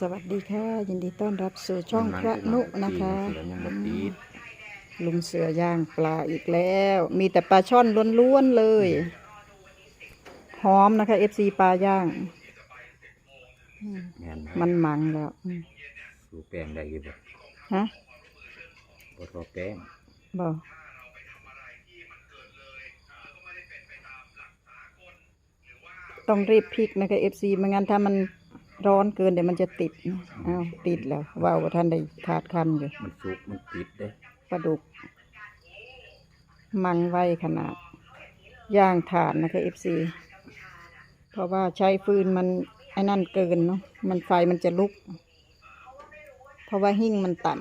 สวัสดีค่ะ ยินดีต้อนรับสู่ช่องพระนุนะคะเสือยังบ่ติดลุงเสือย่างปลาอีกแล้ว มีแต่ปลาช่อนล้วนๆเลย หอมนะคะ FC ปลาย่างแม่นบ่มันหมังแล้วอืมดูแป้งได้อยู่บ่ฮะบ่ทอแป้งบอกต้องรีบพลิกนะคะ FC ไม่งั้นถ้ามัน ร้อนเกินเดี๋ยวมันจะติดนะอ้าวติดแล้วว่าวว่าท่านได้ขาดคันอยู่ มันสุกมันติดเด้ปลาดุก มังไวขนาด ย่างถ่านนะคะเอฟซีเพราะว่าใช้ฟืนมันไอ้นั่นเกินเนาะมันไฟมันจะลุก เพราะว่าหิ้งมันต่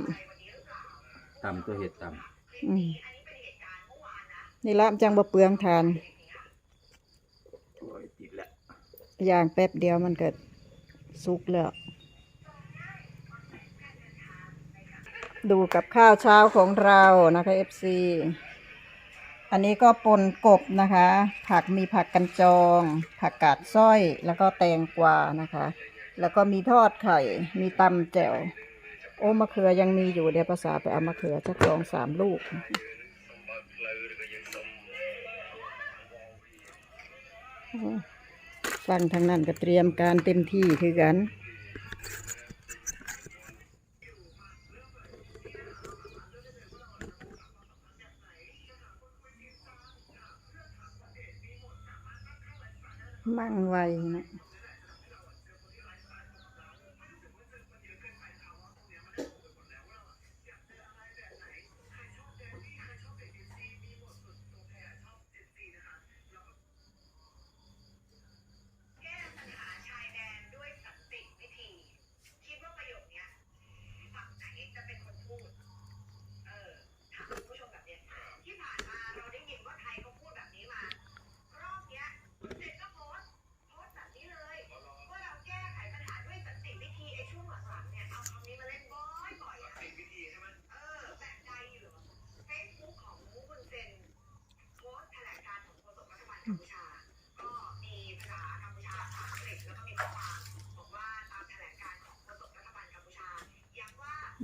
ตำตัวเห็ดตำอืมนี่ละจังบ่เปลืองทานำโอ้ยติดแล้วย่างแป๊บเดียวมันก็ สุกแล้ว ดูกับข้าวเช้าของเรานะคะ FC อันนี้ก็ปนกบนะคะ ผักมีผักกันจอง ผักกาดสร้อยแล้วก็แตงกวานะคะ แล้วก็มีทอดไข่ มีตำแจ่วโอ้มะเขือยังมีอยู่เดี๋ยวภาษาไปเอามะเขือสักสองสามลูก ฟังทางนั้นก็เตรียมการเต็มที่คือกัน มั่งไวนะ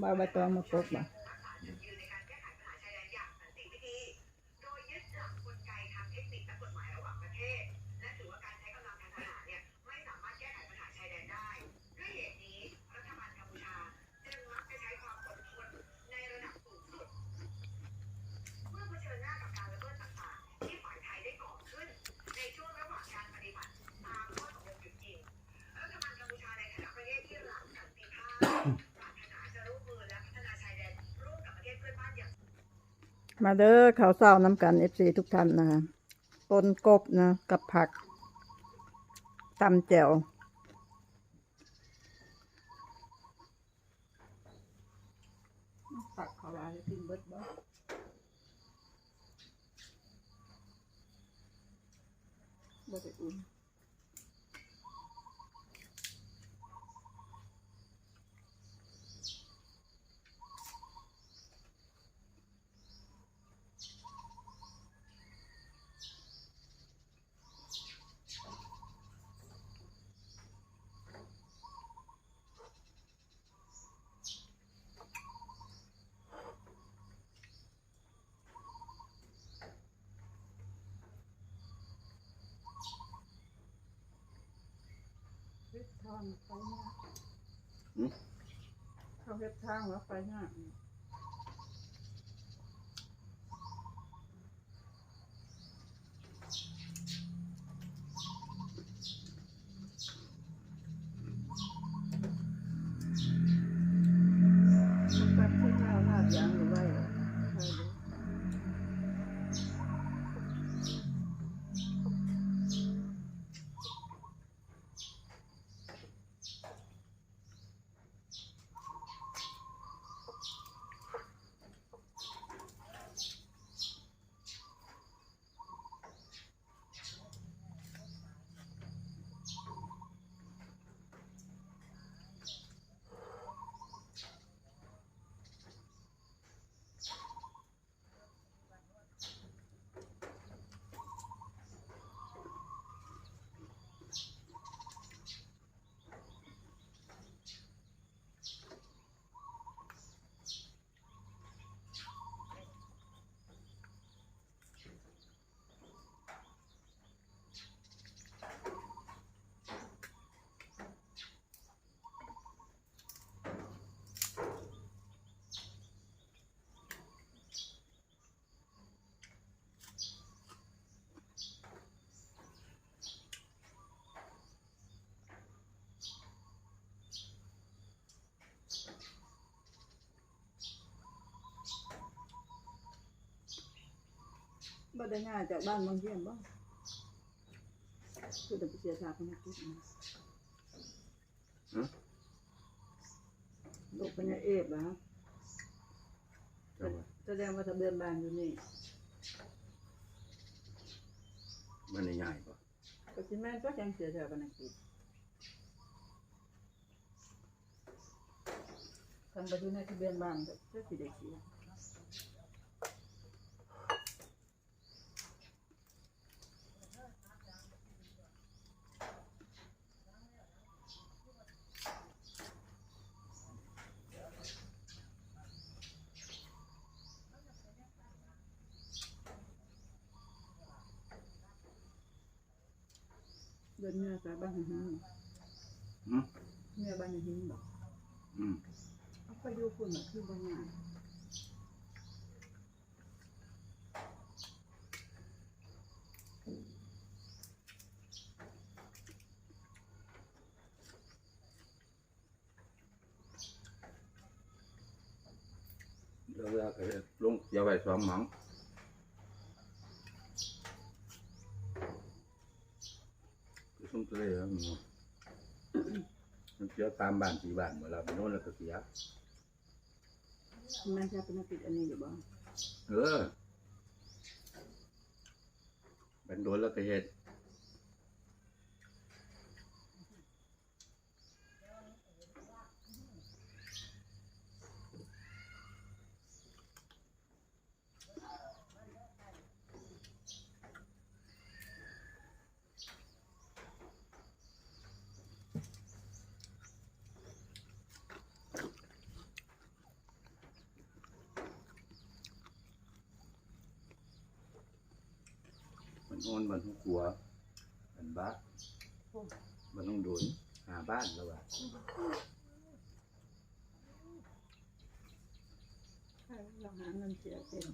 บาบาตองมาปกบ่ มาเด้อข่าวเศร้าน้ำกันเอฟซีทุกท่านนะคะปนกบนะ กับผักตำแจ่วผักเขาว่าจะกินเบิดบ่บ่ได้อุ่น ทางไปหน้าเขาเฮ็ดทางแล้วไปหน้าตัดที่ข้าวลาดยางหรือไว้เหรอใช่เลย บ่ได้ง่ายจากบ้านบางเยี่ยมบ่คือแต่ไปเสียชาพนักกิจนะฮะลูกเป็นเอฟนะเจ้าว่าแสดงว่าทะเบียนบ้านอยู่นี่มันได้ง่ายป่ะก็สิแม่นก็ยังเสียชาพนักกิจทำไปอยู่ในทะเบียนบ้านก็จะสิได้เสีย เดินเมื่อสายบ้านหินอืมเมื่อบ้านหินบอกอืมเอาไปอยู่คุณน่ะคือบ้านงานเดี๋ยวเราก็ลงเสียไว้สองหมังคือสุ่มทะ เลครับหมูมันเสียตามบ้านสี่บ้านเมื่อเราไปโน่นแล้วก็เสียแม่ชาเป็นกิจอันนี้อยู่บ้างเออเป็นโดนแล้วก็เห็ด นอนมันทุกขัวมันบ้ามันต้องโดนหาบ้านแล้วว่ะเราหาเงินเสียเป็น